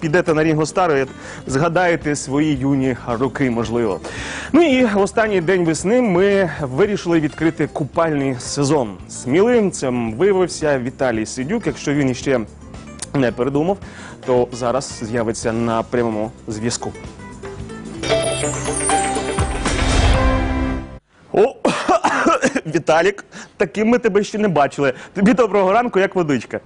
підете на Рінго Стару, згадаєте свої юні роки, можливо. Ну і в останній день весни ми вирішили відкрити купальний сезон. Сміливцем виявився Віталій Сидюк. Якщо він іще не передумав, то зараз з'явиться на прямому зв'язку. О, Віталік, таким ми тебе ще не бачили. Тобі доброго ранку, як водичка.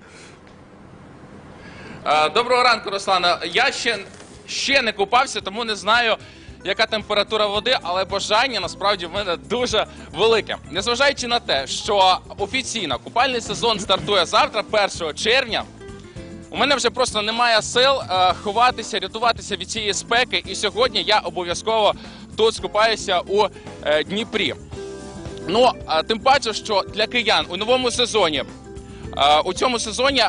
Е, Доброго ранку, Руслана. Я ще, ще не купався, тому не знаю, яка температура води, але бажання насправді в мене дуже велике. Незважаючи на те, що офіційно купальний сезон стартує завтра, 1 червня. У мене вже просто немає сил е, ховатися, рятуватися від цієї спеки. І сьогодні я обов'язково тут скупаюся у е, Дніпрі. Ну, а тим паче, що для киян у новому сезоні. У цьому сезоні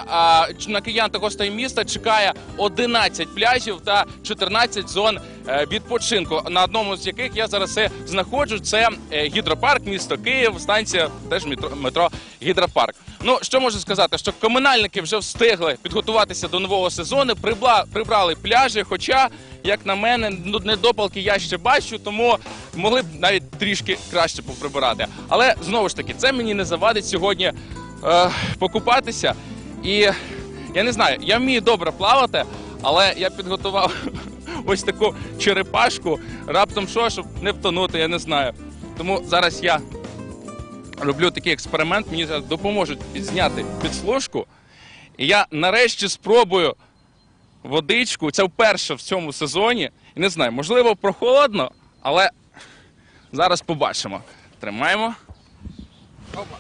на киян та гостей міста чекає 11 пляжів та 14 зон е, відпочинку, на одному з яких я зараз і знаходжу. Це е, гідропарк, місто Київ, станція теж метро, метро Гідропарк. Ну що можу сказати, що комунальники вже встигли підготуватися до нового сезону, прибрали пляжі. Хоча, як на мене, ну недопалки я ще бачу, тому могли б навіть трішки краще поприбирати. Але знову ж таки, це мені не завадить сьогодні е, покупатися. І я не знаю, я вмію добре плавати, але я підготував ось таку черепашку. Раптом що, щоб не втонути, я не знаю. Тому зараз я роблю такий експеримент, мені зараз допоможуть зняти підслужку. І я нарешті спробую водичку. Це вперше в цьому сезоні. І не знаю, можливо, прохолодно, але зараз побачимо. Тримаємо. Опа.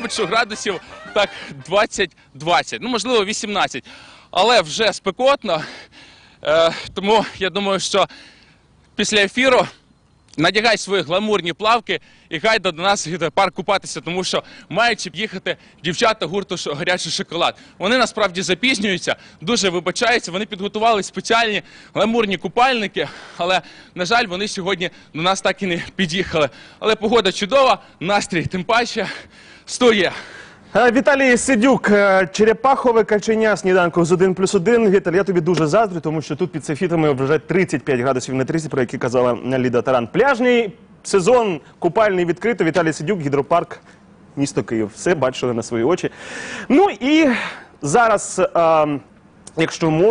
Мабуть, що градусів так 20-20, ну можливо 18. Але вже спекотно. Е, тому я думаю, що після ефіру надягай свої гламурні плавки і гайда до нас гідропарк купатися, тому що мають їхати дівчата гурту «Ш- гарячий шоколад. Вони насправді запізнюються, дуже вибачаються. Вони підготували спеціальні гламурні купальники, але на жаль, вони сьогодні до нас так і не під'їхали. Але погода чудова, настрій тим паче стоє. Е, Віталій Сидюк, е, черепахове каченя сніданку з 1 плюс 1. Віталій, я тобі дуже заздрю, тому що тут під софітами вже 35 градусів на 30, про які казала Ліда Таран. Пляжний сезон купальний відкрито. Віталій Сидюк, гідропарк, місто Київ. Все бачили на свої очі. Ну і зараз, е, якщо можна.